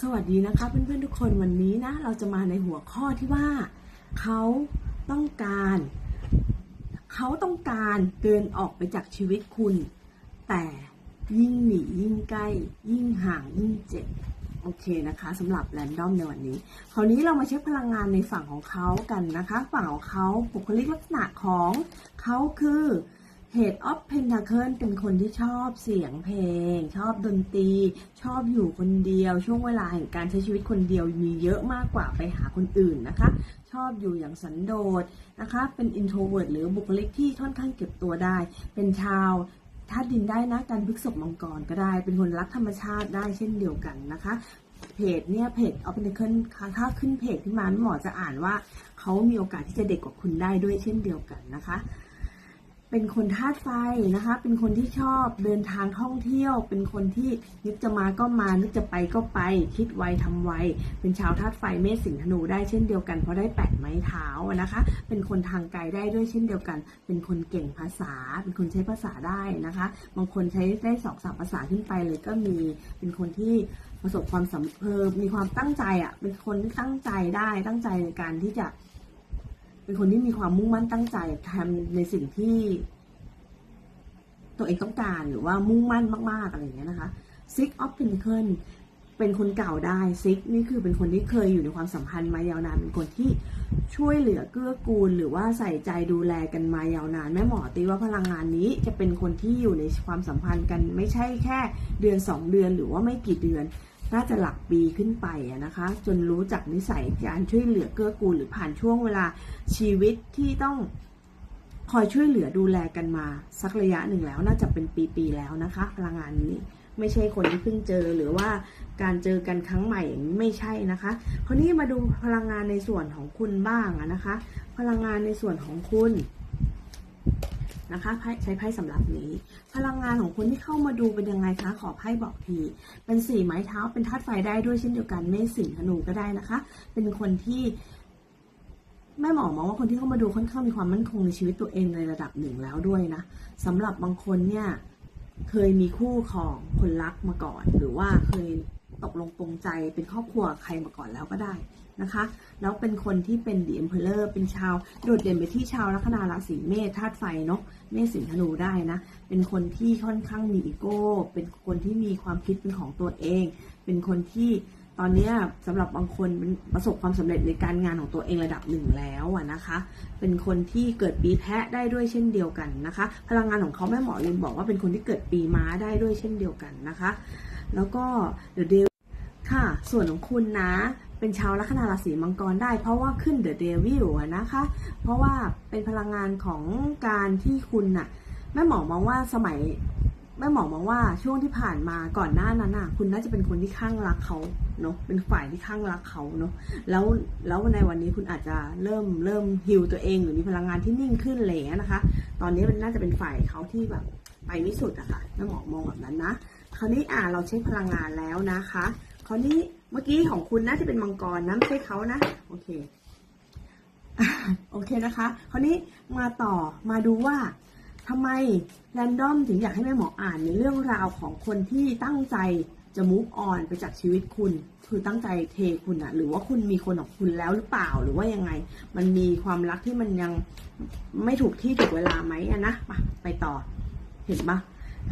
สวัสดีนะคะเพื่อนๆทุกคนวันนี้นะเราจะมาในหัวข้อที่ว่าเขาต้องการ เขาต้องการเดินออกไปจากชีวิตคุณ แต่ยิ่งหนียิ่งใกล้ ยิ่งห่างยิ่งเจ็บโอเคนะคะสำหรับแรนดอมในวันนี้ คราวนี้เรามาเช็คพลังงานในฝั่งของเขากันนะคะ ฝั่งของเขาบุคลิกลักษณะของเขาคือ Head of Pentacle เป็นคนที่ชอบเสียงเพลง ชอบดนตรี ชอบอยู่คนเดียว ช่วงเวลาแห่งการใช้ชีวิตคนเดียวมีเยอะมากกว่าไปหาคนอื่นนะคะ ชอบอยู่อย่างสันโดษนะคะ เป็น introvert หรือบุคลิกที่ค่อนข้างเก็บตัวได้ เป็นชาวธาตุดินได้นะการพฤกษบมังกรก็ได้ เป็นคนรักธรรมชาติได้เช่นเดียวกันนะคะเพจเนี่ยเพจ o p e n t a c l e ถ้าขึ้นเพจที่มาหมอจะอ่านว่า เขามีโอกาสที่จะเด็กกว่าคุณได้ด้วยเช่นเดียวกันนะคะ เป็นคนธาตุไฟนะคะ เป็นคนที่ชอบเดินทางท่องเที่ยว เป็นคนที่นึกจะมาก็มา นึกจะไปก็ไป คิดไวทำไว เป็นชาวธาตุไฟเมษสิงห์ธนูได้เช่นเดียวกันเพราะได้แปดไม้เท้านะคะ เป็นคนทางไกลได้ด้วยเช่นเดียวกัน เป็นคนเก่งภาษา เป็นคนใช้ภาษาได้นะคะ บางคนใช้ได้สองสามภาษาขึ้นไปเลยก็มี เป็นคนที่ประสบความสำเร็จมีความตั้งใจอะ เป็นคนที่ตั้งใจได้ ตั้งใจในการที่จะ เป็นคนที่มีความมุ่งมั่นตั้งใจทำในสิ่งที่ ตัวเองต้องการหรือว่ามุ่งมั่นมากๆอะไรอย่างเงี้ยนะคะ Six of Pentacles เป็นคนเก่าได้ Six นี่คือเป็นคนที่เคยอยู่ในความสัมพันธ์มายาวนานเป็นคนที่ช่วยเหลือเกื้อกูล หรือว่าใส่ใจดูแลกันมายาวนานแม่หมอตีว่าพลังงานนี้จะเป็นคนที่อยู่ในความสัมพันธ์กันไม่ใช่แค่เดือน 2 เดือนหรือว่าไม่กี่เดือน น่าจะหลักปีขึ้นไปนะคะ จนรู้จักนิสัยการช่วยเหลือเกื้อกูลหรือผ่านช่วงเวลาชีวิตที่ต้องคอยช่วยเหลือดูแลกันมา สักระยะหนึ่งแล้วน่าจะเป็นปีๆแล้วนะคะ พลังงานนี้ไม่ใช่คนที่เพิ่งเจอหรือว่าการเจอกันครั้งใหม่ไม่ใช่นะคะ คราวนี้มาดูพลังงานในส่วนของคุณบ้างนะคะ พลังงานในส่วนของคุณ นะคะใช้ไพ่สำหรับนี้ พลังงานของคุณที่เข้ามาดูเป็นยังไงคะ ขอไพ่บอกที เป็นสี่ไม้เท้าเป็นธาตุไฟได้ด้วยเช่นเดียวกันเมษสิงห์ธนูก็ได้นะคะ เป็นคนที่แม่หมอมองว่าคนที่เข้ามาดูค่อนข้างมีความมั่นคงในชีวิตตัวเองในระดับหนึ่งแล้วด้วยนะสำหรับบางคนเนี่ยเคยมีคู่ของคนรักมาก่อน หรือว่าเคยตกลงปรงใจเป็นครอบครัวใครมาก่อนแล้วก็ได้ นะคะ แล้วเป็นคนที่เป็นดีเอ็มเพลเลอร์เป็นชาว โดดเด่นไปที่ชาวลัคนาราศีเมษธาตุไฟเนาะเมษสิงธนูได้นะ เป็นคนที่ค่อนข้างมีอีโก้ เป็นคนที่มีความคิดเป็นของตัวเอง เป็นคนที่ตอนนี้สำหรับบางคนเป็นประสบความสำเร็จในการงานของตัวเองระดับหนึ่งแล้วนะคะ เป็นคนที่เกิดปีแพะได้ด้วยเช่นเดียวกันนะคะ พลังงานของเขาแม่หมอลืมบอกว่าเป็นคนที่เกิดปีม้าได้ด้วยเช่นเดียวกันนะคะ แล้วก็เดอะเดวค่ะส่วนของคุณนะ เป็นชาวลัคนาราศีมังกรได้ เพราะว่าขึ้นเดอะเดวิลนะคะ เพราะว่าเป็นพลังงานของการที่คุณน่ะแม่หมอมองว่าสมัยแม่หมอมองว่าช่วงที่ผ่านมาก่อนหน้านั้นน่ะ คุณน่าจะเป็นคนที่ข้างรักเขาเนาะเป็นฝ่ายที่ข้างรักเขาเนาะแล้วแล้วในวันนี้คุณอาจจะเริ่มเริ่มฮิวตัวเองหรือมีพลังงานที่นิ่งขึ้นอะไรอย่างเลยนะคะ ตอนนี้มันน่าจะเป็นฝ่ายเขาที่แบบไปไม่สุดอะค่ะแม่หมอมองแบบนั้นนะคราวนี้อ่าเราเช็คพลังงานแล้วนะคะ คราวนี้ เมื่อกี้ของคุณน่าจะเป็นมังกรนะไม่ใช่เขานะ โอเค โอเคนะคะ คราวนี้มาต่อมาดูว่าทำไมแรนดอมถึงอยากให้แม่หมออ่านในเรื่องราวของคนที่ตั้งใจจะมุกออนไปจากชีวิตคุณ คือตั้งใจเทคุณอะหรือว่าคุณมีคนของคุณแล้วหรือเปล่าหรือว่ายังไง มันมีความรักที่มันยังไม่ถูกที่ถูกเวลาไหมอะนะมาไปต่อ เห็นปะ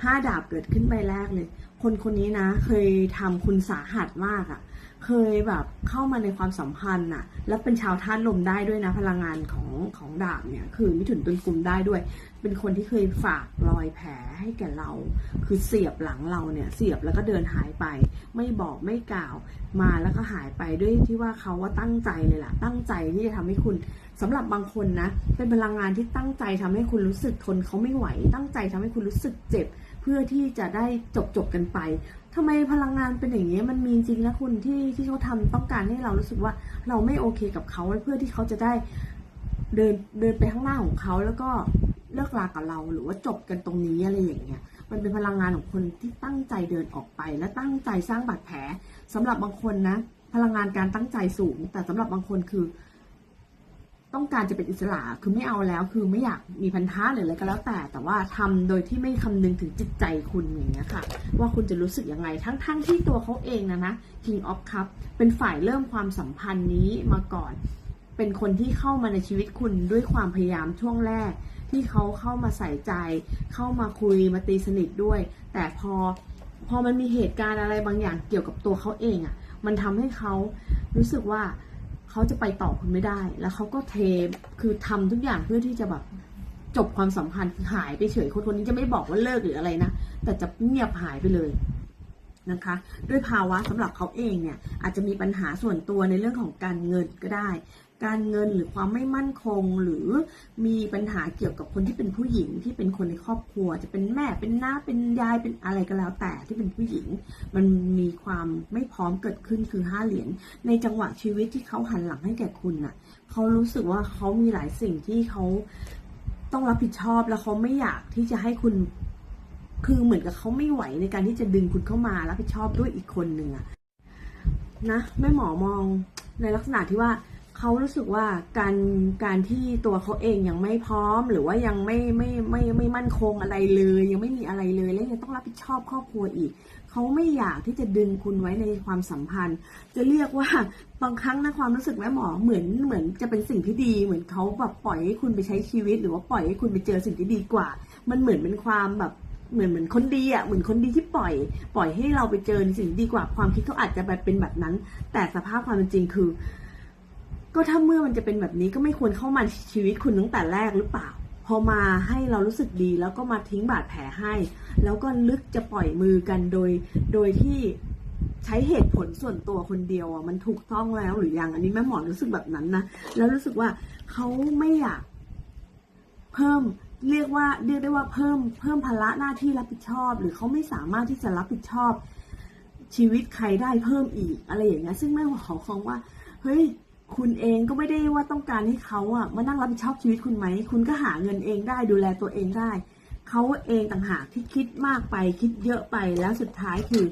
ห้าดาบเกิดขึ้นใบแรกเลย คนคนนี้นะ เคยทำคุณสาหัสมากอะ เคยแบบเข้ามาในความสัมพันธ์อะแล้วเป็นชาวธาตุลมได้ด้วยนะพลังงานของของดาบเนี่ย คือมิถุนตุลกุมได้ด้วย เป็นคนที่เคยฝากรอยแผลให้แก่เรา คือเสียบหลังเราเนี่ย เสียบแล้วก็เดินหายไป ไม่บอกไม่กล่าว มาแล้วก็หายไปด้วยที่ว่าเขาว่าตั้งใจเลยล่ะ ตั้งใจที่จะทำให้คุณสำหรับบางคนนะ เป็นพลังงานที่ตั้งใจทำให้คุณรู้สึกทนเขาไม่ไหว ตั้งใจทำให้คุณรู้สึกเจ็บ เพื่อที่จะได้จบจบกันไป ทำไมพลังงานเป็นอย่างนี้มันมีจริงนะคุณที่ที่เขาทำต้องการให้เรารู้สึกว่าเราไม่โอเคกับเขาเพื่อที่เขาจะได้เดินเดินไปข้างหน้าของเขาแล้วก็เลิกลากับเราหรือว่าจบกันตรงนี้อะไรอย่างเงี้ยมันเป็นพลังงานของคนที่ตั้งใจเดินออกไป และตั้งใจสร้างบาดแผลสำหรับบางคนนะ พลังงานการตั้งใจสูง แต่สำหรับบางคนคือ ต้องการจะเป็นอิสระคือไม่เอาแล้ว คือไม่อยากมีพันธะหรืออะไรก็แล้วแต่ แต่ว่าทำโดยที่ไม่คำนึงถึงจิตใจคุณอย่างเงี้ยค่ะ ว่าคุณจะรู้สึกยังไง ทั้งๆทที่ตัวเขาเองนะนะ King of Cup เป็นฝ่ายเริ่มความสัมพันธ์นี้มาก่อน เป็นคนที่เข้ามาในชีวิตคุณด้วยความพยายามช่วงแรก ที่เขาเข้ามาใส่ใจ เข้ามาคุยมาตีสนิทด้วย แต่พอพอมันมีเหตุการณ์อะไรบางอย่างเกี่ยวกับตัวเขาเองอะ่ะ มันทำให้เขารู้สึกว่า เขาจะไปต่อคุณไม่ได้ แล้วเขาก็เทคือทำทุกอย่างเพื่อที่จะแบบจบความสัมพันธ์หายไปเฉยคนคนนี้จะไม่บอกว่าเลิกหรืออะไรนะ แต่จะเงียบหายไปเลยนะคะ ด้วยภาวะสำหรับเขาเองเนี่ยอาจจะมีปัญหาส่วนตัวในเรื่องของการเงินก็ได้ การเงินหรือความไม่มั่นคง หรือมีปัญหาเกี่ยวกับคนที่เป็นผู้หญิงที่เป็นคนในครอบครัว จะเป็นแม่เป็นน้าเป็นยายเป็นอะไรก็แล้วแต่ที่เป็นผู้หญิง มันมีความไม่พร้อมเกิดขึ้นคือห้าเหรียญในจังหวะชีวิตที่เขาหันหลังให้แก่คุณน่ะเขารู้สึกว่าเขามีหลายสิ่งที่เขาต้องรับผิดชอบแล้วเขาไม่อยากที่จะให้คุณคือเหมือนกับเขาไม่ไหวในการที่จะดึงคุณเข้ามารับผิดชอบด้วยอีกคนหนึ่งอะนะแม่หมอมองในลักษณะที่ว่า เขารู้สึกว่าการการที่ตัวเขาเองยังไม่พร้อม หรือว่ายังไม่ไม่ไม่ไม่มั่นคงอะไรเลย ยังไม่มีอะไรเลยแล้วยังต้องรับผิดชอบครอบครัวอีก เขาไม่อยากที่จะดึงคุณไว้ในความสัมพันธ์ จะเรียกว่าบางครั้งนะความรู้สึกแม่หมอเหมือนเหมือนจะเป็นสิ่งที่ดี เหมือนเขาแบบปล่อยให้คุณไปใช้ชีวิต หรือว่าปล่อยให้คุณไปเจอสิ่งที่ดีกว่า มันเหมือนเป็นความแบบเหมือนเหมือนคนดีอะเหมือนคนดีที่ปล่อย ปล่อยให้เราไปเจอสิ่งดีกว่าความคิดเขาอาจจะแบบเป็นแบบนั้น แต่สภาพความเป็นจริงคือ ก็ถ้าเมื่อมันจะเป็นแบบนี้ก็ไม่ควรเข้ามาชีวิตคุณตั้งแต่แรกหรือเปล่า พอมาให้เรารู้สึกดีแล้วก็มาทิ้งบาดแผลให้ แล้วก็ลึกจะปล่อยมือกันโดย โดยที่ใช้เหตุผลส่วนตัวคนเดียวอะมันถูกต้องแล้วหรือยังอันนี้แม่หมอรู้สึกแบบนั้นนะแล้วรู้สึกว่าเขาไม่อยาก เพิ่มเรียกว่าเรียกได้ว่าเพิ่มเพิ่มภาระหน้าที่รับผิดชอบ หรือเขาไม่สามารถที่จะรับผิดชอบ ชีวิตใครได้เพิ่มอีกอะไรอย่างเงี้ยซึ่งแม่หมอเขาว่า เฮ้ย คุณเองก็ไม่ได้ว่าต้องการให้เขาอะมานั่งรับผิดชอบชีวิตคุณไหม คุณก็หาเงินเองได้ดูแลตัวเองได้ เขาเองต่างหากที่คิดมากไปคิดเยอะไปแล้วสุดท้ายคือ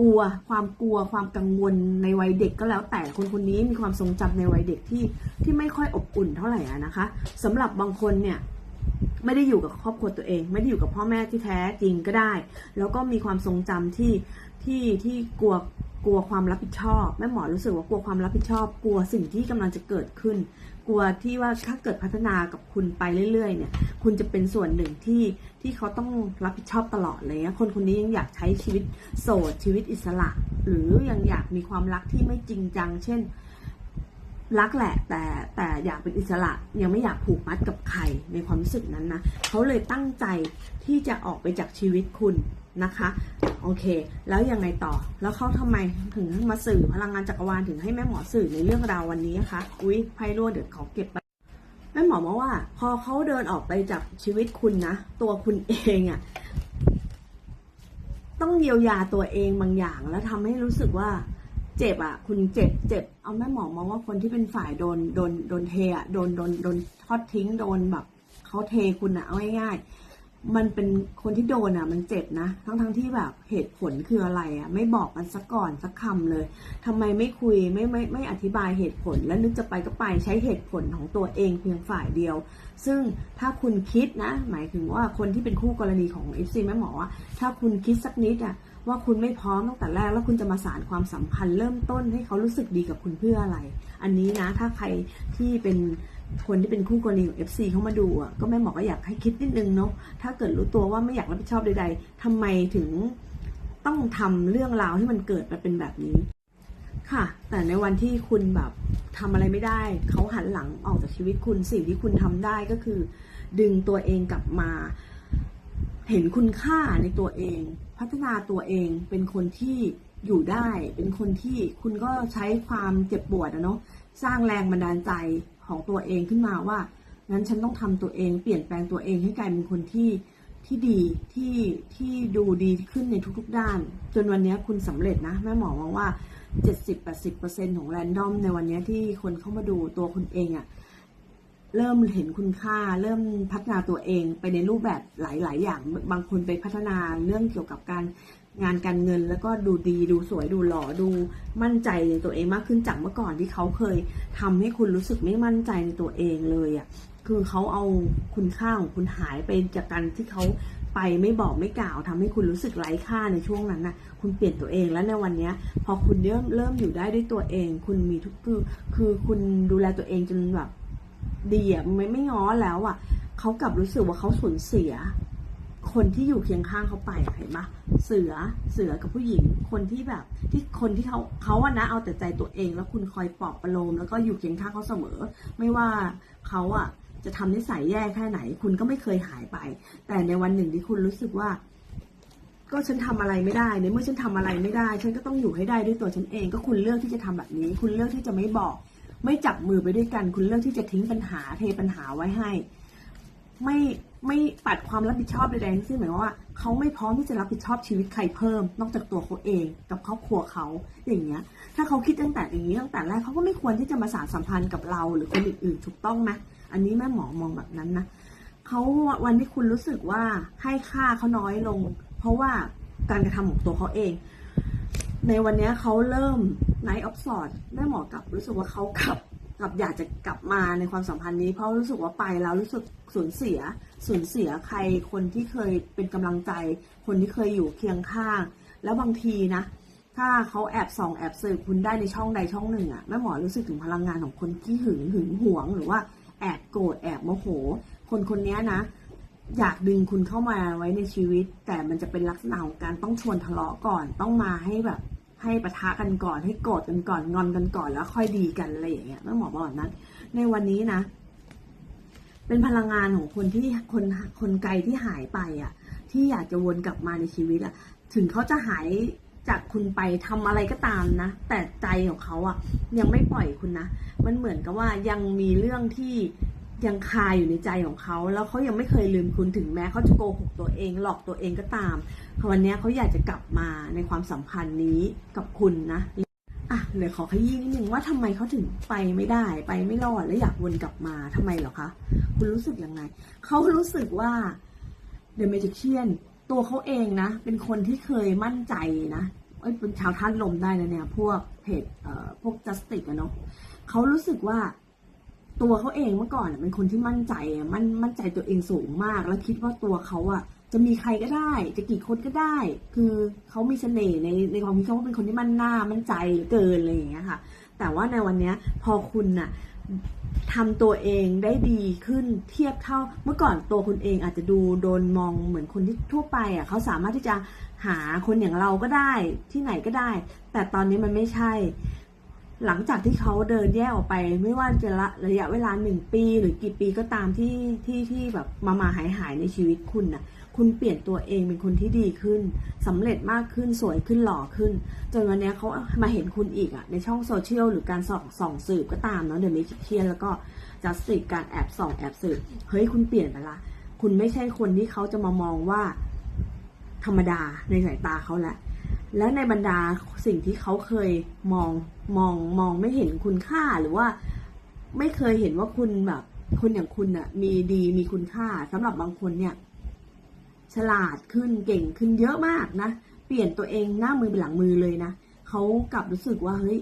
กลัวความกลัวความกังวลในวัยเด็กก็แล้วแต่คนคนนี้มีความทรงจำในวัยเด็กที่ที่ไม่ค่อยอบอุ่นเท่าไหร่อะนะคะสำหรับบางคนเนี่ยไม่ได้อยู่กับครอบครัวตัวเอง ไม่ได้อยู่กับพ่อแม่ที่แท้จริงก็ได้ แล้วก็มีความทรงจำที่ ที่ที่กลัวกลัวความรับผิดชอบแม่หมอรู้สึกว่ากลัวความรับผิดชอบ กลัวสิ่งที่กำลังจะเกิดขึ้น กลัวที่ว่าถ้าเกิดพัฒนากับคุณไปเรื่อยๆ เนี่ย คุณจะเป็นส่วนหนึ่งที่ที่เขาต้องรับผิดชอบตลอดเลยนะคนคนนี้ยังอยากใช้ชีวิตโสดชีวิตอิสระ หรือยังอยากมีความรักที่ไม่จริงจัง เช่น รักแหละ แต่แต่อยากเป็นอิสระยังไม่อยากผูกมัดกับใครในความรู้สึกนั้นนะเขาเลยตั้งใจที่จะออกไปจากชีวิตคุณ นะคะโอเค แล้วยังไงต่อแล้วเขาทำไมถึงมาสื่อพลังงานจักรวาลถึงให้แม่หมอสื่อในเรื่องราววันนี้นะคะอุ๊ยไพ่รั่วเดี๋ยวขอเก็บไปแม่หมอมาว่า พอเขาเดินออกไปจากชีวิตคุณนะตัวคุณเองอะ่ะต้องเยียวยาตัวเองบางอย่าง แล้วทำให้รู้สึกว่าเจ็บอะ คุณเจ็บเจ็บเอาแม่หมอมาว่าคนที่เป็นฝ่ายโดนโดนโดนเทอะโดนโดนโดนทอดทิ้งโดนแบบเขาเทคุณอะเอาง่ายๆ มันเป็นคนที่โดนอะ มันเจ็บนะ ทั้งทั้งที่แบบเหตุผลคืออะไรอะ ไม่บอกกันสักก่อนสักคำเลยทำไมไม่คุยไม่ไม่ไม่อธิบายเหตุผล แล้วนึกจะไปก็ไปใช้เหตุผลของตัวเองเพียงฝ่ายเดียว ซึ่งถ้าคุณคิดนะ หมายถึงว่าคนที่เป็นคู่กรณีของ FC แม่หมอว่าถ้าคุณคิดสักนิดอะว่าคุณไม่พร้อมตั้งแต่แรกแล้วคุณจะมาสารความสัมพันธ์เริ่มต้นให้เขารู้สึกดีกับคุณเพื่ออะไร อันนี้นะถ้าใครที่เป็น คนที่เป็นคู่กรณีของ FC เขามาดูอะก็แม่หมอก็อยากให้คิดนิดนึงเนาะถ้าเกิดรู้ตัวว่าไม่อยากรับผิดชอบใดๆทำไมถึงต้องทำเรื่องราวที่มันเกิดมาเป็นแบบนี้ ค่ะ แต่ในวันที่คุณแบบทำอะไรไม่ได้ เขาหันหลังออกจากชีวิตคุณสิ่งที่คุณทำได้ก็คือ ดึงตัวเองกลับมา เห็นคุณค่าในตัวเอง พัฒนาตัวเองเป็นคนที่อยู่ได้ เป็นคนที่คุณก็ใช้ความเจ็บปวดอะเนาะสร้างแรงบันดาลใจ ของตัวเองขึ้นมาว่างั้นฉันต้องทำตัวเองเปลี่ยนแปลงตัวเองให้กลายเป็นคนที่ที่ดีที่ที่ดูดีขึ้นในทุกๆด้าน จนวันนี้คุณสำเร็จนะ แม่หมอมองว่า 70-80%ของแรนดอมในวันนี้ที่คนเข้ามาดูตัวคุณเองอะเริ่มเห็นคุณค่า เริ่มพัฒนาตัวเองไปในรูปแบบหลาย ๆ อย่างบางคนไปพัฒนาเรื่องเกี่ยวกับการ งานการเงินแล้วก็ดูดีดูสวยดูหล่อดูมั่นใจในตัวเองมากขึ้นจากเมื่อก่อนที่เขาเคยทำให้คุณรู้สึกไม่มั่นใจในตัวเองเลยอะ่ะคือเขาเอาคุณค่าของคุณหายไปจากการที่เขาไปไม่บอกไม่กล่าวทำให้คุณรู้สึกไร้ค่าในช่วงนั้นนะคุณเปลี่ยนตัวเองแล้วในวันนี้พอคุณเริ่มเริ่มอยู่ได้ด้วยตัวเอง คุณมีทุกคือคือคุณดูแลตัวเองจนแบบดีอะไม่ไม่ง้อแล้วอะเขากลับรู้สึกว่าเขาสูญเสีย คนที่อยู่เคียงข้างเขาไปเห็นปะเสือเสือกับผู้หญิง คนที่แบบที่คนที่เขาเขาอะนะเอาแต่ใจตัวเอง แล้วคุณคอยปลอบประโลมแล้วก็อยู่เคียงข้างเขาเสมอ ไม่ว่าเขาอะจะทำนิสัยแย่แค่ไหน คุณก็ไม่เคยหายไป แต่ในวันหนึ่งที่คุณรู้สึกว่า ก็ฉันทำอะไรไม่ได้ในเมื่อฉันทำอะไรไม่ได้ ฉันก็ต้องอยู่ให้ได้ด้วยตัวฉันเอง ก็คุณเลือกที่จะทำแบบนี้ คุณเลือกที่จะไม่บอก ไม่จับมือไปด้วยกัน คุณเลือกที่จะทิ้งปัญหาเทปัญหาไว้ให้ ไม่ ไม่ปัดความรับผิดชอบใดๆทั้งสิ้นหมายความว่าเขาไม่พร้อมที่จะรับผิดชอบชีวิตใครเพิ่ม นอกจากตัวเขาเองกับครอบครัวเขาอย่างเงี้ย ถ้าเขาคิดตั้งแต่อย่างนี้ตั้งแต่แรกเขาก็ไม่ควรที่จะมาสานสัมพันธ์กับเราหรือคนอื่นๆถูกต้องไหมอันนี้แม่หมอมองแบบนั้นนะเขาวันที่คุณรู้สึกว่าให้ค่าเขาน้อยลง เพราะว่าการกระทำของตัวเขาเอง ในวันนี้เขาเริ่มไนท์ออฟสอดแม่หมอกลับรู้สึกว่าเขากลับ กับอยากจะกลับมาในความสัมพันธ์นี้ เพราะรู้สึกว่าไปแล้วรู้สึกสูญเสียสูญเสียใครคนที่เคยเป็นกำลังใจ คนที่เคยอยู่เคียงข้าง แล้วบางทีนะ ถ้าเขาแอบส่องแอบสืบคุณได้ในช่องใดช่องหนึ่งอะแม่หมอรู้สึกถึงพลังงานของคนที่หึงหึงหวง หรือว่าแอบโกรธแอบโมโห คนคนนี้นะ อยากดึงคุณเข้ามาไว้ในชีวิต แต่มันจะเป็นลักษณะของการต้องชวนทะเลาะก่อนต้องมาให้แบบ ให้ปะทะกันก่อนให้โกรธกันก่อนงอนกันก่อนแล้วค่อยดีกันอะไรอย่างเงี้ยแม่หมอบอกแบบนั้น ในวันนี้นะ เป็นพลังงานของคนที่คนคนไกลที่หายไปอะ ที่อยากจะวนกลับมาในชีวิตอะ ถึงเขาจะหายจากคุณไปทำอะไรก็ตามนะ แต่ใจของเขาอะ ยังไม่ปล่อยคุณนะ มันเหมือนกับว่ายังมีเรื่องที่ ยังคาอยู่ในใจของเขา แล้วเขายังไม่เคยลืมคุณถึงแม้เขาจะโกหกตัวเอง หลอกตัวเองก็ตามวันนี้เขาอยากจะกลับมาในความสัมพันธ์นี้กับคุณนะอะเดี๋ยวขอขยี้นิดนึงว่าทำไมเขาถึงไปไม่ได้ ไปไม่รอดและอยากวนกลับมาทำไมเหรอคะ คุณรู้สึกยังไงเขารู้สึกว่า The Magician ตัวเขาเองนะ เป็นคนที่เคยมั่นใจนะเอ้ยเป็นชาวท่านลมได้นะเนี่ย พวกเพจเอ่อพวก justice อะเนาะเขารู้สึกว่า ตัวเขาเองเมื่อก่อนเป็นคนที่มั่นใจมั่นมั่นใจตัวเองสูงมาก แล้วคิดว่าตัวเขาอะจะมีใครก็ได้ จะกี่คนก็ได้ คือเขามีเสน่ห์ในในความคิดเขาว่าเป็นคนที่มั่นหน้า มั่นใจเหลือเกินอะไรอย่างเงี้ยค่ะ แต่ว่าในวันเนี้ยพอคุณน่ะทำตัวเองได้ดีขึ้นเทียบเท่าเมื่อก่อนตัวคุณเองอาจจะดูโดนมองเหมือนคนที่ทั่วไปอะเขาสามารถที่จะหาคนอย่างเราก็ได้ที่ไหนก็ได้ แต่ตอนนี้มันไม่ใช่ หลังจากที่เขาเดินแยกออกไปไม่ว่าจะละระยะเวลาหนึ่งปี หรือกี่ปีก็ตามที่ที่ที่แบบมามาหายหายในชีวิตคุณน่ะ คุณเปลี่ยนตัวเองเป็นคนที่ดีขึ้นสำเร็จมากขึ้นสวยขึ้นหล่อขึ้น จนวันนี้เขามาเห็นคุณอีกอะในช่องโซเชียลหรือการส่องส่องสืบก็ตามเนาะเดี๋ยวมีเชียนแล้วก็จัสติกการแอบส่องแอบสืบเฮ้ยคุณเปลี่ยนไปละคุณไม่ใช่คนที่เขาจะมามองว่าธรรมดาในสายตาเขาแล้ว และในบรรดาสิ่งที่เขาเคยมองมองมองไม่เห็นคุณค่าหรือว่า ไม่เคยเห็นว่าคุณแบบคนอย่างคุณน่ะมีดีมีคุณค่าสำหรับบางคนเนี่ย ฉลาดขึ้นเก่งขึ้นเยอะมากนะ เปลี่ยนตัวเองหน้ามือเป็นหลังมือเลยนะเขากลับรู้สึกว่าเฮ้ย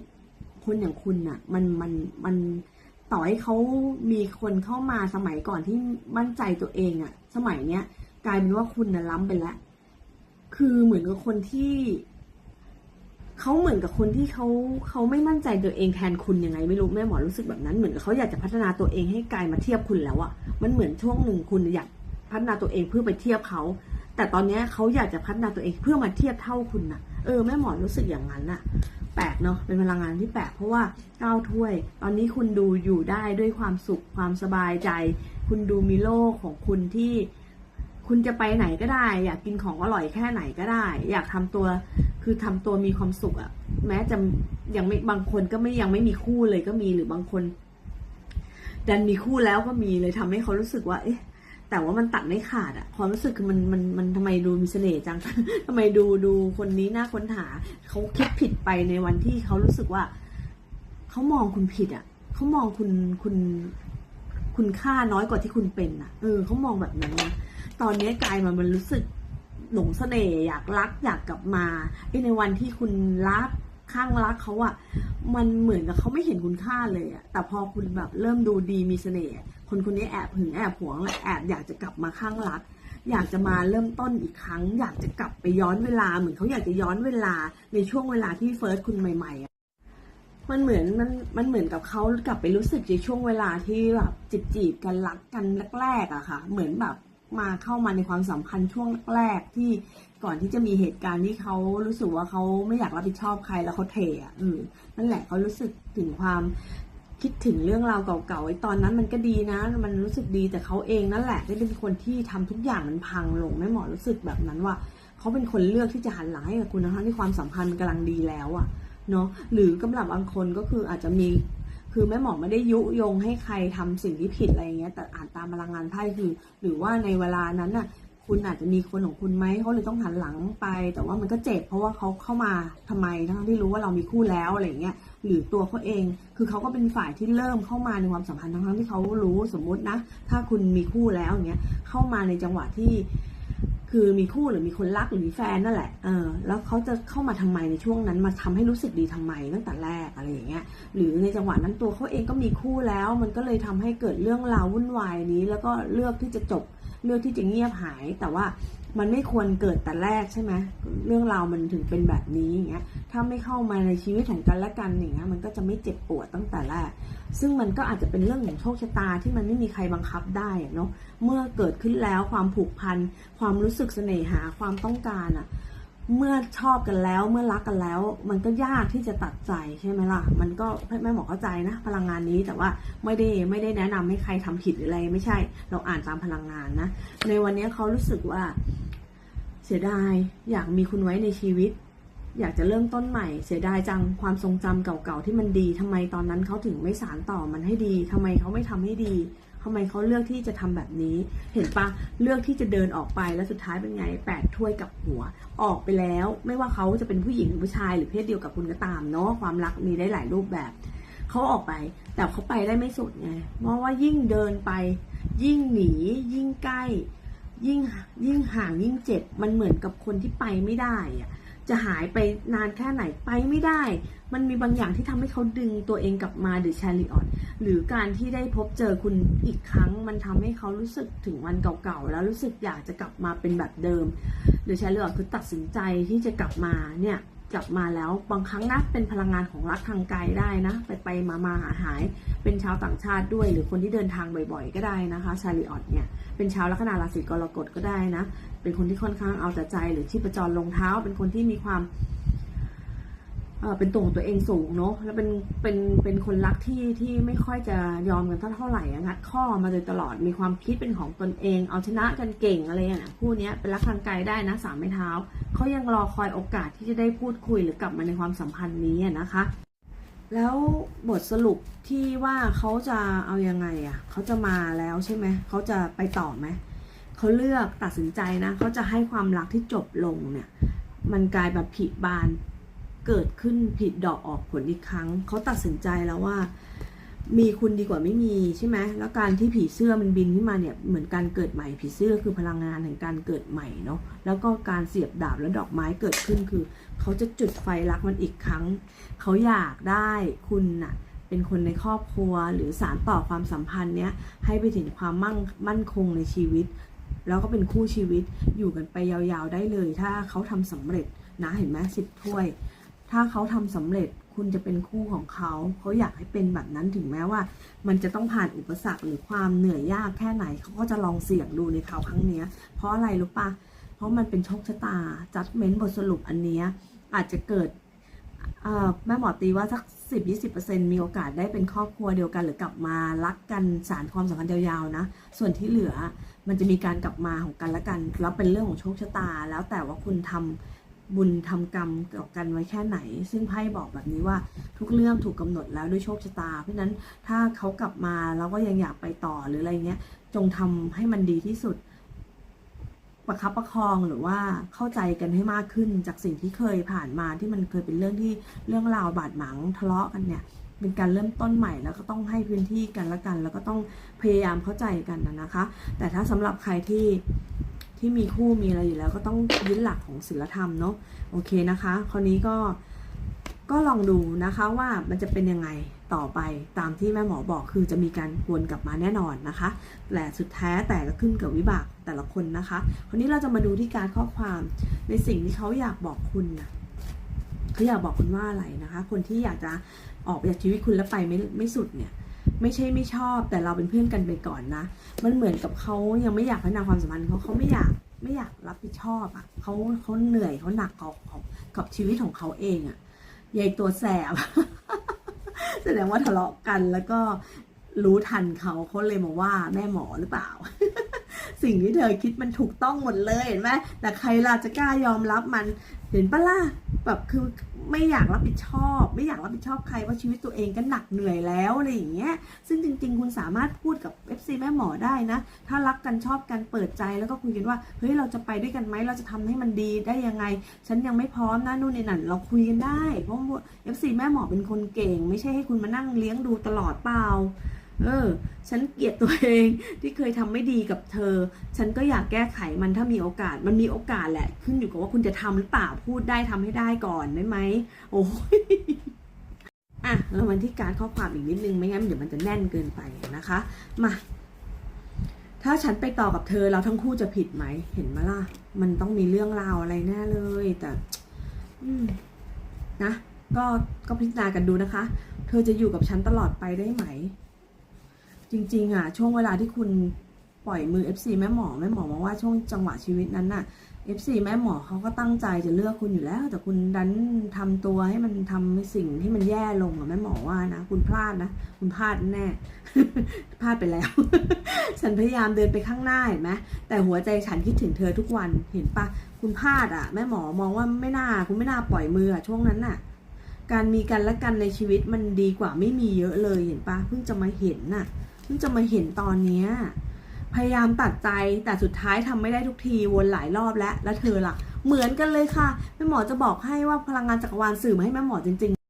คนอย่างคุณน่ะมันมันมันต่อให้เขามีคนเข้ามาสมัยก่อนที่มั่นใจตัวเองอะสมัยเนี้ยกลายเป็นว่าคุณน่ะล้ำไปแล้วคือเหมือนกับคนที่ เขาเหมือนกับคนที่เขาเขาไม่มั่นใจตัวเองแทนคุณยังไง ไม่รู้แม่หมอรู้สึกแบบนั้นเหมือนกับเขาอยากจะพัฒนาตัวเองให้กลายมาเทียบคุณแล้วอะมันเหมือนช่วงหนึ่งคุณอยากพัฒนาตัวเองเพื่อไปเทียบเขาแต่ตอนนี้เขาอยากจะพัฒนาตัวเองเพื่อมาเทียบเท่าคุณน่ะเออแม่หมอรู้สึกอย่างนั้นน่ะ แปลกเนาะเป็นพลังงานที่แปลกเพราะว่าเก้าถ้วย ตอนนี้คุณดูอยู่ได้ด้วยความสุขความสบายใจ คุณดูมีโลกของคุณที่ คุณจะไปไหนก็ได้ อยากกินของอร่อยแค่ไหนก็ได้ อยากทำตัวคือทำตัวมีความสุขอะแม้จะยังไม่บางคนก็ไม่ยังไม่มีคู่เลยก็มีหรือบางคน ดันมีคู่แล้วก็มีเลยทำให้เขารู้สึกว่า เอ๊ะ แต่ว่ามันตัดไม่ขาดอะความรู้สึกคือมันมันมันทำไมดูมีเสน่ห์จังทำไมดูดูคนนี้น่าค้นหาเขาคิดผิดไปในวันที่เขารู้สึกว่าเขามองคุณผิดอะเขามองคุณคุณคุณค่าน้อยกว่าที่คุณเป็นอะเออเขามองแบบนั้นนะ ตอนนี้กายมามันรู้สึกหลงเสน่ห์อยากรักอยากกลับมาไอ้ในวันที่คุณรักข้างรักเขาอะมันเหมือนกับเขาไม่เห็นคุณค่าเลยอะแต่พอคุณแบบเริ่มดูดีมีเสน่ห์คนคนนี้แอบหึงแอบหวงและแอบอยากจะกลับมาข้างรัก อยากจะมาเริ่มต้นอีกครั้ง อยากจะกลับไปย้อนเวลาเหมือนเขาอยากจะย้อนเวลาในช่วงเวลาที่เฟิร์สคุณใหม่ๆอะมันเหมือนมันมันเหมือนกับเขากลับไปรู้สึกในช่วงเวลาที่แบบจีบจีบๆกันรักกันแรกๆอะค่ะ เหมือนแบบ มาเข้ามาในความสัมพันธ์ช่วงแรกที่ก่อนที่จะมีเหตุการณ์ที่เขารู้สึกว่าเขาไม่อยากรับผิดชอบใครแล้วเขาเทอะอืมนั่นแหละเขารู้สึกถึงความคิดถึงเรื่องราวเก่าๆไอ้ตอนนั้นมันก็ดีนะ มันรู้สึกดีแต่เขาเองนั่นแหละที่เป็นคนที่ทำทุกอย่างมันพังลงแม่เหมอรู้สึกแบบนั้นว่าเขาเป็นคนเลือกที่จะหันหลังให้กับคุณนะคะที่ความสัมพันธ์มันกำลังดีแล้วอะเนาะหรือกำลับบางคนก็คืออาจจะมี คือแม่หมอไม่ได้ยุยงให้ใครทำสิ่งที่ผิดอะไรเงี้ย แต่อ่านตามพลังงานไพ่คือ หรือว่าในเวลานั้นน่ะ คุณอาจจะมีคนของคุณไหมเขาเลยต้องหันหลังไป แต่ว่ามันก็เจ็บเพราะว่าเขาเข้ามาทำไมทั้งที่รู้ว่าเรามีคู่แล้วอะไรเงี้ย หรือตัวเขาเอง คือเขาก็เป็นฝ่ายที่เริ่มเข้ามาในความสัมพันธ์ทั้งที่เขารู้สมมุตินะ ถ้าคุณมีคู่แล้วอย่างเงี้ย เข้ามาในจังหวะที่ คือมีคู่หรือมีคนรักหรือมีแฟนนั่นแหละ เออ แล้วเขาจะเข้ามาทำไมในช่วงนั้นมาทำให้รู้สึกดีทำไมตั้งแต่แรกอะไรอย่างเงี้ย หรือในจังหวะนั้นตัวเขาเองก็มีคู่แล้ว มันก็เลยทำให้เกิดเรื่องราววุ่นวายนี้ แล้วก็เลือกที่จะจบ เลือกที่จะเงียบหาย แต่ว่า มันไม่ควรเกิดแต่แรกใช่ไหมเรื่องราวมันถึงเป็นแบบนี้อย่างเงี้ยถ้าไม่เข้ามาในชีวิตของกันและกันอย่างเงี้ยมันก็จะไม่เจ็บปวดตั้งแต่แรก ซึ่งมันก็อาจจะเป็นเรื่องของโชคชะตาที่มันไม่มีใครบังคับได้เนาะเมื่อเกิดขึ้นแล้วความผูกพัน ความรู้สึกเสน่หาความต้องการอะ เมื่อชอบกันแล้วเมื่อรักกันแล้ว มันก็ยากที่จะตัดใจใช่ไหมล่ะ มันก็แม่หมอเข้าใจนะ พลังงานนี้แต่ว่าไม่ได้ไม่ได้แนะนำให้ใครทำผิดหรืออะไร ไม่ใช่ เราอ่านตามพลังงานนะ ในวันนี้เขารู้สึกว่า เสียดายอยากมีคุณไว้ในชีวิต อยากจะเริ่มต้นใหม่ เสียดายจังความทรงจำเก่าๆที่มันดีทำไมตอนนั้นเขาถึงไม่สารต่อมันให้ดีทำไมเขาไม่ทำให้ดี ทำไมเขาเลือกที่จะทำแบบนี้ เห็นปะเลือกที่จะเดินออกไปแล้วสุดท้ายเป็นไงแปดถ้วยกับหัว ออกไปแล้ว ไม่ว่าเขาจะเป็นผู้หญิงหรือผู้ชายหรือเพศเดียวกับคุณก็ตามเนาะความรักมีได้หลายรูปแบบเขาออกไป แต่เขาไปได้ไม่สุดไงเพราะว่ายิ่งเดินไป ยิ่งหนียิ่งใกล้ ยิ่งยิ่งห่างยิ่งเจ็บมันเหมือนกับคนที่ไปไม่ได้อะ จะหายไปนานแค่ไหนไปไม่ได้ มันมีบางอย่างที่ทำให้เขาดึงตัวเองกลับมาหรือแชริออนหรือการที่ได้พบเจอคุณอีกครั้ง มันทำให้เขารู้สึกถึงวันเก่าๆแล้วรู้สึกอยากจะกลับมาเป็นแบบเดิม หรือแชริออนคือตัดสินใจที่จะกลับมาเนี่ยกลับมาแล้วบางครั้งนะเป็นพลังงานของรักทางไกลได้นะ ไปไปมามาหาหาย เป็นชาวต่างชาติด้วย หรือคนที่เดินทางบ่อยๆ ก็ได้นะคะชาลิออตเนี่ยเป็นชาวลัคนาราศีกรกฎก็ได้นะ เป็นคนที่ค่อนข้างเอาแต่ใจหรือชีพจรลงเท้า เป็นคนที่มีความเออเป็นตัวของตัวเองสูงเนาะแล้วเป็นเป็นเป็นคนรักที่ที่ไม่ค่อยจะยอมกันเท่าไหร่อะงัดข้อมาโดยตลอดมีความคิดเป็นของตนเอง เอาชนะกันเก่งอะไรอย่างเงี้ยคู่นี้เป็นรักทางไกลได้นะสามไม้เท้าเขายังรอคอยโอกาสที่จะได้พูดคุยหรือกลับมาในความสัมพันธ์นี้นะคะ แล้วบทสรุปที่ว่าเขาจะเอายังไงอะเขาจะมาแล้วใช่ไหมเขาจะไปต่อไหม เขาเลือกตัดสินใจนะเขาจะให้ความรักที่จบลงเนี่ย มันกลายแบบผิดบานเกิดขึ้นผิดดอกออกผลอีกครั้ง เขาตัดสินใจแล้วว่า มีคุณดีกว่าไม่มีใช่ไหมแล้วการที่ผีเสื้อมันบินขึ้นมาเนี่ยเหมือนการเกิดใหม่ผีเสื้อคือพลังงานแห่งการเกิดใหม่เนาะแล้วก็การเสียบดาบและดอกไม้เกิดขึ้นคือ เขาจะจุดไฟรักมันอีกครั้ง เขาอยากได้คุณน่ะเป็นคนในครอบครัวหรือสารต่อความสัมพันธ์เนี้ยให้ไปถึงความมั่งมั่นคงในชีวิต แล้วก็เป็นคู่ชีวิตอยู่กันไปยาวๆได้เลย ถ้าเขาทำสำเร็จนะเห็นไหมสิบถ้วย ถ้าเขาทำสำเร็จคุณจะเป็นคู่ของเขาเขาอยากให้เป็นแบบนั้นถึงแม้ว่า มันจะต้องผ่านอุปสรรคหรือความเหนื่อยยากแค่ไหนเขาก็จะลองเสี่ยงดูในคราครั้งเนี้ยเพราะอะไรรู้ปะเพราะมันเป็นโชคชะตาจัดเม้นบทสรุปอันนี้อาจจะเกิดแม่หมอตีว่าสักสิบยี่สิบเปอร์เซ็นมีโอกาสได้เป็นครอบครัวเดียวกันหรือ กลับมารักกันสารความสัมพันธ์ยาวๆนะ ส่วนที่เหลือ มันจะมีการกลับมาของกันและกัน แล้วเป็นเรื่องของโชคชะตา แล้วแต่ว่าคุณทำบุญทำกรรมกับกันไว้แค่ไหน ซึ่งไพ่บอกแบบนี้ว่าทุกเรื่องถูกกำหนดแล้วด้วยโชคชะตา เพราะฉะนั้นถ้าเขากลับมาแล้วก็ยังอยากไปต่อหรืออะไรเงี้ย จงทำให้มันดีที่สุด ประคับประคองหรือว่าเข้าใจกันให้มากขึ้นจากสิ่งที่เคยผ่านมาที่มันเคยเป็นเรื่องที่เรื่องราวบาดหมางทะเลาะกันเนี่ย เป็นการเริ่มต้นใหม่แล้วก็ต้องให้พื้นที่กันละกัน แล้วก็ต้องพยายามเข้าใจกันนะนะคะ แต่ถ้าสำหรับใครที่ทที่มีคู่มีอะไรอยู่แล้ว ก็ต้องยึดหลักของศีลธรรมเนาะโอเคนะคะคราวนี้ก็ก็ลองดูนะคะว่ามันจะเป็นยังไงต่อไปตามที่แม่หมอบอกคือจะมีการวนกลับมาแน่นอนนะคะแต่สุดแท้แต่ก็ขึ้นกับวิบากแต่ละคนนะคะ คราวนี้เราจะมาดูที่การข้อความในสิ่งที่เขาอยากบอกคุณนะ เขาอยากบอกคุณว่าอะไรนะคะ คนที่อยากจะออกจากชีวิตคุณแล้วไปไม่ไม่สุดเนี่ยไม่ใช่ไม่ชอบแต่เราเป็นเพื่อนกันไปก่อนนะ มันเหมือนกับเขายังไม่อยากพัฒนาความสัมพันธ์เขาเขาไม่อยากไม่อยากรับผิดชอบอะ่ะเขาเขาเหนื่อยเขาหนักกับกับชีวิตของเขาเองอะ่ะยายตัวแสบแสดงว่าทะเลาะกันแล้วก็รู้ทันเขาเขาเลยมาว่าแม่หมอหรือเปล่า สิ่งที่เธอคิดมันถูกต้องหมดเลยเห็นไหมแต่ใครล่ะจะกล้ายอมรับมัน เห็นปะล่ะแบบคือไม่อยากรับผิดชอบ ไม่อยากรับผิดชอบใครเพราะชีวิตตัวเองก็หนักเหนื่อยแล้วอะไรอย่างเงี้ยซึ่งจริง ๆ คุณสามารถพูดกับ FC แม่หมอได้นะ ถ้ารักกันชอบกันเปิดใจแล้วก็คุยกันว่าเฮ้ยเราจะไปด้วยกันไหมเราจะทำให้มันดีได้ยังไง ฉันยังไม่พร้อมนะนู่นนี่นั่นเราคุยกันได้เพราะว่า FC แม่หมอเป็นคนเก่ง ไม่ใช่ให้คุณมานั่งเลี้ยงดูตลอดเปล่า เออ ฉันเกลียดตัวเองที่เคยทำไม่ดีกับเธอ ฉันก็อยากแก้ไขมันถ้ามีโอกาส มันมีโอกาสแหละ ขึ้นอยู่กับว่าคุณจะทำหรือเปล่า พูดได้ทำให้ได้ก่อนได้ไหม โอ้ยอะเรามาที่การข้อความอีกนิดนึง ไม่งั้นเดี๋ยวมันจะแน่นเกินไปนะคะ มา ถ้าฉันไปต่อกับเธอเราทั้งคู่จะผิดไหม เห็นไหมล่ะ มันต้องมีเรื่องราวอะไรแน่เลย แต่ อืม นะ ก็ ก็พิจารณากันดูนะคะ เธอจะอยู่กับฉันตลอดไปได้ไหม จริง ๆอะช่วงเวลาที่คุณปล่อยมือ FC แม่หมอแม่หมอมองว่าช่วงจังหวะชีวิตนั้นน่ะ FC แม่หมอเขาก็ตั้งใจจะเลือกคุณอยู่แล้ว แต่คุณดันทำตัวให้มันทำในสิ่งที่มันแย่ลงอะแม่หมอว่านะ คุณพลาดนะ คุณพลาดแน่ พลาดไปแล้ว ฉันพยายามเดินไปข้างหน้าเห็นไหมแต่หัวใจฉันคิดถึงเธอทุกวันเห็นปะคุณพลาดอะแม่หมอมองว่าไม่น่า คุณไม่น่าปล่อยมืออะช่วงนั้นน่ะ การมีกันและกันในชีวิตมันดีกว่าไม่มีเยอะเลยเห็นปะเพิ่งจะมาเห็นน่ะ พิ่งจะมาเห็นตอนเนี้ยพยายามตัดใจแต่สุดท้ายทำไม่ได้ทุกทีวนหลายรอบแล้วแล้วเธอล่ะ เหมือนกันเลยค่ะแม่หมอจะบอกให้ว่าพลังงานจักรวาลสื่อมาให้แม่หมอจริง ๆ